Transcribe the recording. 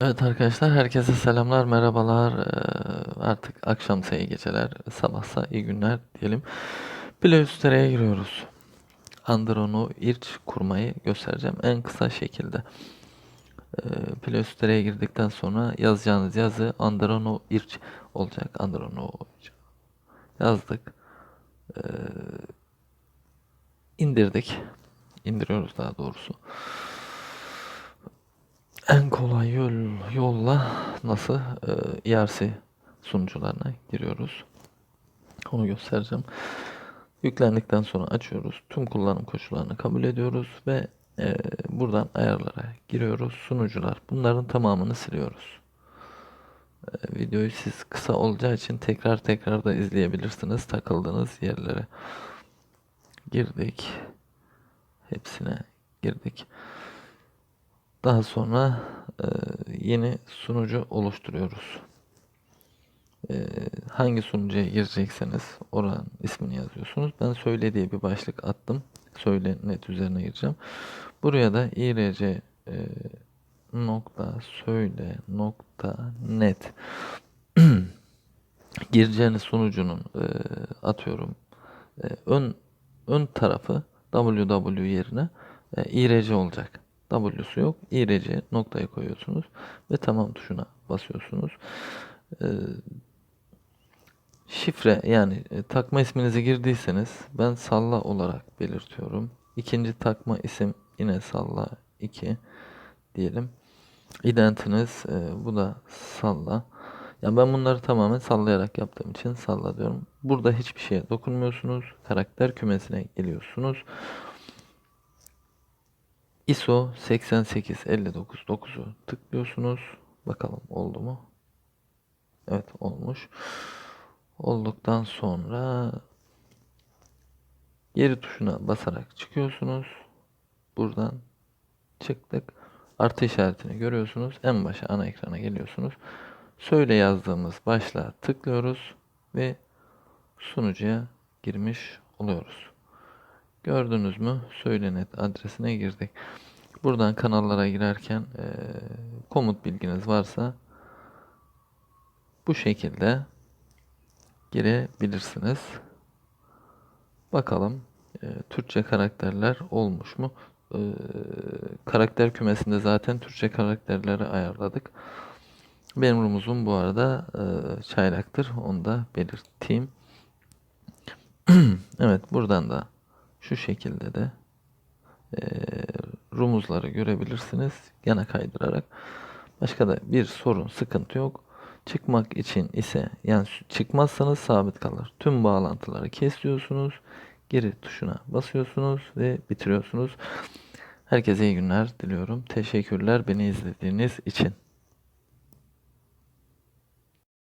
Evet arkadaşlar herkese selamlar merhabalar. Ee, artık akşamsa iyi geceler sabahsa iyi günler diyelim. Play giriyoruz. Andron'u irç kurmayı göstereceğim en kısa şekilde. Ee, girdikten sonra yazacağınız yazı Andron'u irç olacak. Andron'u yazdık. Ee, indirdik. İndiriyoruz daha doğrusu en kolay yol, yolla nasıl e, ERC sunucularına giriyoruz. Onu göstereceğim. Yüklendikten sonra açıyoruz. Tüm kullanım koşullarını kabul ediyoruz ve e, buradan ayarlara giriyoruz. Sunucular. Bunların tamamını siliyoruz. E, videoyu siz kısa olacağı için tekrar tekrar da izleyebilirsiniz takıldığınız yerlere. Girdik. Hepsine girdik. Daha sonra e, yeni sunucu oluşturuyoruz. E, hangi sunucuya girecekseniz oranın ismini yazıyorsunuz. Ben söyle diye bir başlık attım. Söyle net üzerine gireceğim. Buraya da irc e, nokta söyle nokta net gireceğiniz sunucunun e, atıyorum e, ön ön tarafı www yerine e, irc olacak. W'su yok. İRC noktayı koyuyorsunuz ve tamam tuşuna basıyorsunuz. Ee, şifre yani e, takma isminizi girdiyseniz ben salla olarak belirtiyorum. İkinci takma isim yine salla 2 diyelim. İdentiniz e, bu da salla. Yani ben bunları tamamen sallayarak yaptığım için salla diyorum. Burada hiçbir şeye dokunmuyorsunuz. Karakter kümesine geliyorsunuz. ISO 88599'u tıklıyorsunuz. Bakalım oldu mu? Evet olmuş. Olduktan sonra geri tuşuna basarak çıkıyorsunuz. Buradan çıktık. Artı işaretini görüyorsunuz. En başa ana ekrana geliyorsunuz. Söyle yazdığımız başlığa tıklıyoruz ve sunucuya girmiş oluyoruz. Gördünüz mü? Söylenet adresine girdik. Buradan kanallara girerken e, komut bilginiz varsa bu şekilde girebilirsiniz. Bakalım e, Türkçe karakterler olmuş mu? E, karakter kümesinde zaten Türkçe karakterleri ayarladık. Benim rumuzum bu arada e, çaylaktır. Onu da belirteyim. evet buradan da şu şekilde de e, rumuzları görebilirsiniz. Yana kaydırarak. Başka da bir sorun, sıkıntı yok. Çıkmak için ise yani çıkmazsanız sabit kalır. Tüm bağlantıları kesiyorsunuz. Geri tuşuna basıyorsunuz ve bitiriyorsunuz. Herkese iyi günler diliyorum. Teşekkürler beni izlediğiniz için.